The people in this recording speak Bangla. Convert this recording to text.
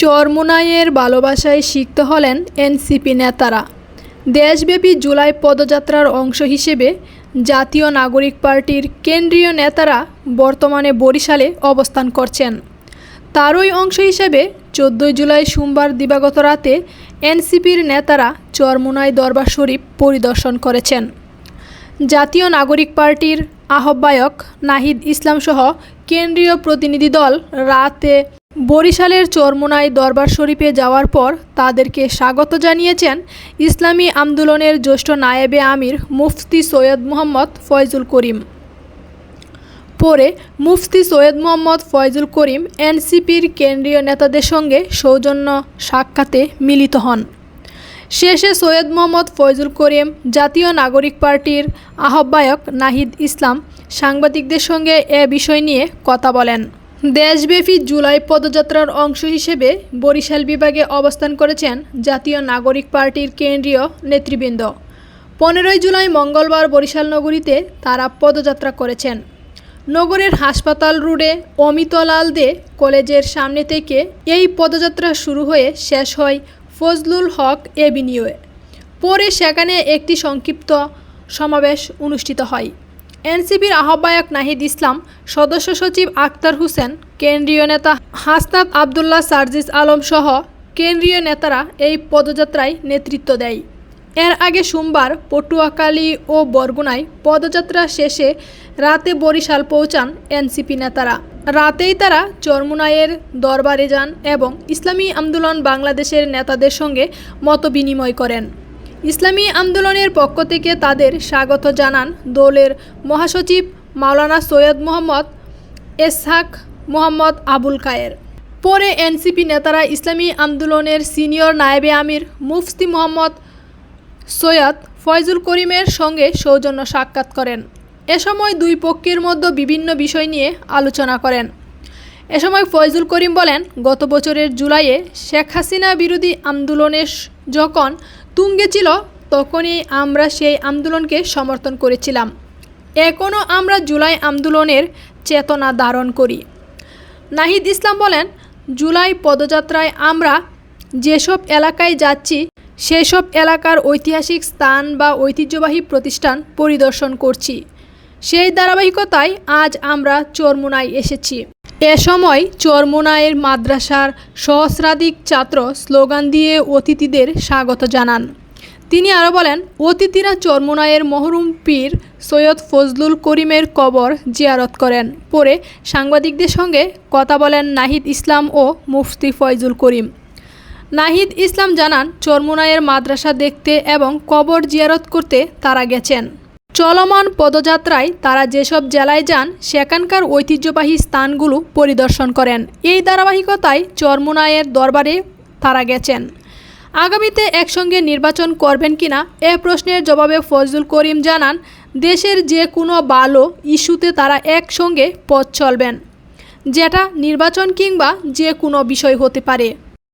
চরমোনাইয়ের ভালোবাসায় সিক্ত হলেন এনসিপি নেতারা। দেশব্যাপী জুলাই পদযাত্রার অংশ হিসেবে জাতীয় নাগরিক পার্টির কেন্দ্রীয় নেতারা বর্তমানে বরিশালে অবস্থান করছেন। তারই অংশ হিসেবে চোদ্দোই জুলাই সোমবার দিবাগত রাতে এনসিপির নেতারা চরমোনাই দরবার শরীফ পরিদর্শন করেছেন। জাতীয় নাগরিক পার্টির আহ্বায়ক নাহিদ ইসলাম সহ কেন্দ্রীয় প্রতিনিধি দল রাতে বরিশালের চরমোনাই দরবার শরীফে যাওয়ার পর তাদেরকে স্বাগত জানিয়েছেন ইসলামী আন্দোলনের জ্যেষ্ঠ নায়েবে আমির মুফতি সৈয়দ মোহাম্মদ ফয়জুল করিম। পরে মুফতি সৈয়দ মোহাম্মদ ফয়জুল করিম এনসিপির কেন্দ্রীয় নেতাদের সঙ্গে সৌজন্য সাক্ষাতে মিলিত হন। শেষে সৈয়দ মোহাম্মদ ফয়জুল করিম জাতীয় নাগরিক পার্টির আহ্বায়ক নাহিদ ইসলাম সাংবাদিকদের সঙ্গে এ বিষয় নিয়ে কথা বলেন। দেশব্যাপী জুলাই পদযাত্রার অংশ হিসেবে বরিশাল বিভাগে অবস্থান করেছেন জাতীয় নাগরিক পার্টির কেন্দ্রীয় নেতৃবৃন্দ। পনেরোই জুলাই মঙ্গলবার বরিশাল নগরীতে তারা পদযাত্রা করেছেন। নগরের হাসপাতাল রোডে অমিতলাল দে কলেজের সামনে থেকে এই পদযাত্রা শুরু হয়ে শেষ হয় ফজলুল হক এভিনিউয়ে। পরে সেখানে একটি সংক্ষিপ্ত সমাবেশ অনুষ্ঠিত হয়। এনসিপির আহ্বায়ক নাহিদ ইসলাম, সদস্য সচিব আক্তার হোসেন, কেন্দ্রীয় নেতা হাসনাত আবদুল্লাহ সার্জিস আলম সহ কেন্দ্রীয় নেতারা এই পদযাত্রায় নেতৃত্ব দেয়। এর আগে সোমবার পটুয়াখালী ও বরগুনায় পদযাত্রা শেষে রাতে বরিশাল পৌঁছান এনসিপি নেতারা। রাতেই তারা চরমুনাইয়ের দরবারে যান এবং ইসলামী আন্দোলন বাংলাদেশের নেতাদের সঙ্গে মত বিনিময় করেন। ইসলামী আন্দোলনের পক্ষ থেকে তাদের স্বাগত জানান দলের মহাসচিব মাওলানা সৈয়দ মোহাম্মদ এসহাক মোহাম্মদ আবুল কায়ের। পরে এনসিপি নেতারা ইসলামী আন্দোলনের সিনিয়র নায়েবে আমির মুফতি মোহাম্মদ সৈয়দ ফয়জুল করিমের সঙ্গে সৌজন্য সাক্ষাৎ করেন। এ সময় দুই পক্ষের মধ্যে বিভিন্ন বিষয় নিয়ে আলোচনা করেন। এ সময় ফয়জুল করিম বলেন, গত বছরের জুলাইয়ে শেখ হাসিনা বিরোধী আন্দোলনে যখন তুঙ্গে ছিল, তখনই আমরা সেই আন্দোলনকে সমর্থন করেছিলাম। এখনও আমরা জুলাই আন্দোলনের চেতনা ধারণ করি। নাহিদ ইসলাম বলেন, জুলাই পদযাত্রায় আমরা যেসব এলাকায় যাচ্ছি, সেসব এলাকার ঐতিহাসিক স্থান বা ঐতিহ্যবাহী প্রতিষ্ঠান পরিদর্শন করছি। সেই ধারাবাহিকতায় আজ আমরা চরমুনায় এসেছি। এ সময় চরমুনায়ের মাদ্রাসার সহস্রাধিক ছাত্র স্লোগান দিয়ে অতিথিদের স্বাগত জানান। তিনি আরও বলেন, অতিথিরা চরমুনায়ের মহরুম পীর সৈয়দ ফজলুল করিমের কবর জিয়ারত করেন। পরে সাংবাদিকদের সঙ্গে কথা বলেন নাহিদ ইসলাম ও মুফতি ফয়জুল করিম। নাহিদ ইসলাম জানান, চরমুনায়ের মাদ্রাসা দেখতে এবং কবর জিয়ারত করতে তারা গেছেন। চলমান পদযাত্রায় তারা যেসব জেলায় যান, সেখানকার ঐতিহ্যবাহী স্থানগুলো পরিদর্শন করেন। এই ধারাবাহিকতায় চরমুনায়ের দরবারে তারা গেছেন। আগামীতে একসঙ্গে নির্বাচন করবেন কিনা, এ প্রশ্নের জবাবে ফজলুল করিম জানান, দেশের যে কোনো ভালো ইস্যুতে তারা একসঙ্গে পথ চলবেন, যেটা নির্বাচন কিংবা যে কোনো বিষয় হতে পারে।